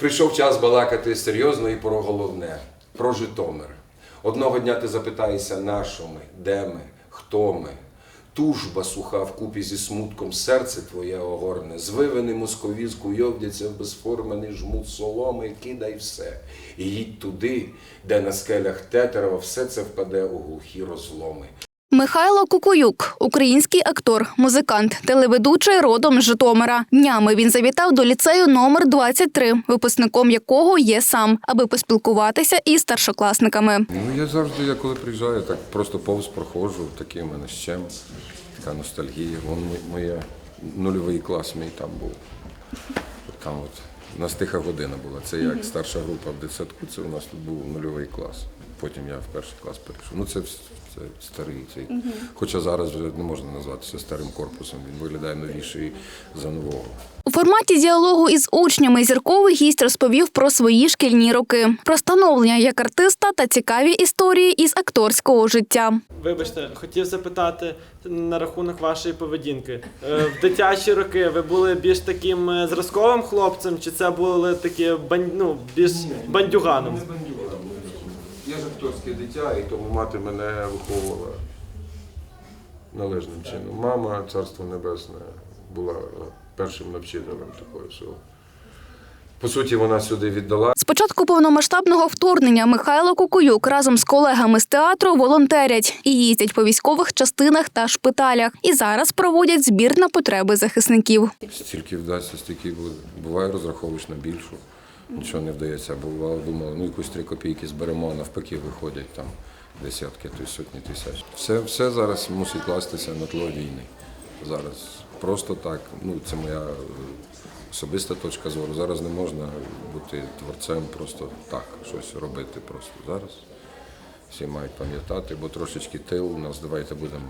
Прийшов час балакати серйозно і про головне про Житомир. Одного дня ти запитаєшся, на ми, де ми, хто ми. Тужба суха вкупі зі смутком серце твоє огорне, звивини московізку йовдяться в безформений жмут соломи, кидай все. І їдь туди, де на скелях Тетерева все це впаде у глухі розломи. Михайло Кукуюк, український актор, музикант, телеведучий родом з Житомира. Днями він завітав до ліцею номер 23, випускником якого є сам, аби поспілкуватися із старшокласниками. Ну, я завжди, я коли приїжджаю, так просто повз проходжу, такий у мене щем, така ностальгія. Вон мо- моє нульовий клас мій там був. Там от у нас тиха година була. Це як старша група в дитсадку, це у нас тут був нульовий клас. Потім я в перший клас перейшов. Ну це, це старий цей. Хоча зараз вже не можна назватися старим корпусом. Він виглядає новіший за нового. У форматі діалогу із учнями зірковий гість розповів про свої шкільні роки, про становлення як артиста та цікаві історії із акторського життя. Вибачте, хотів запитати на рахунок вашої поведінки. Е, В дитячі роки ви були більш таким е, зразковим хлопцем, чи це були такі бань, ну, більш бандюганом? Я ж акторське дитя, і тому мати мене виховувала належним чином. Мама, царство небесне, була першим навчителем такого всього. По суті, вона сюди віддала. З початку повномасштабного вторгнення Михайло Кукуюк разом з колегами з театру волонтерять і їздять по військових частинах та шпиталях. І зараз проводять збір на потреби захисників. Стільки вдасться, стільки буде. Буває, розраховуєш на більшу. Нічого не вдається. Бувало, думали, ну якусь три копійки зберемо, а навпаки виходять там десятки, то й сотні тисяч. Все, все зараз мусить кластися на тло війни. Зараз просто так. Ну, це моя особиста точка зору. Зараз не можна бути творцем просто так, щось робити просто зараз. Всі мають пам'ятати, бо трошечки тил у нас, давайте будемо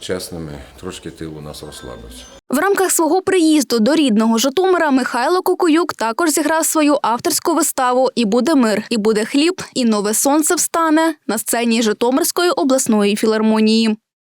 чесними, трошки тил у нас розслабився. В рамках свого приїзду до рідного Житомира Михайло Кукуюк також зіграв свою авторську виставу І буде мир, і буде хліб, і нове сонце встане на сцені Житомирської обласної філармонії.